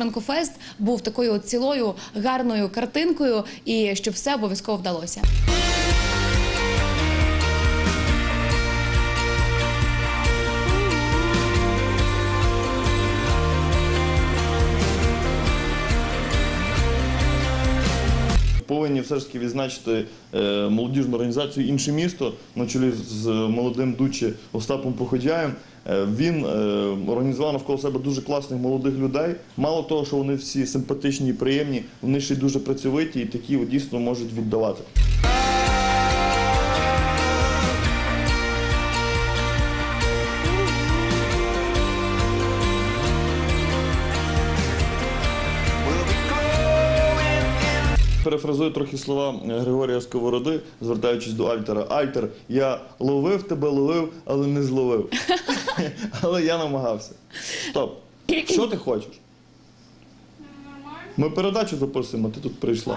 Франкофест був такою от цілою гарною картинкою, і щоб все обов'язково вдалося. Повинні все ж таки відзначити е, молодіжну організацію інше місто на чолі з молодим дучі Остапом Походяєм. Е, Він е, організував навколо себе дуже класних молодих людей. Мало того, що вони всі симпатичні і приємні, вони ще й дуже працьовиті і такі дійсно можуть віддавати. Перефразую трохи слова е, Григорія Сковороди, звертаючись до Альтера. Альтер, я ловив тебе, ловив, але не зловив. але я намагався. Стоп. Що ти хочеш? Ми передачу записуємо, ти тут прийшла.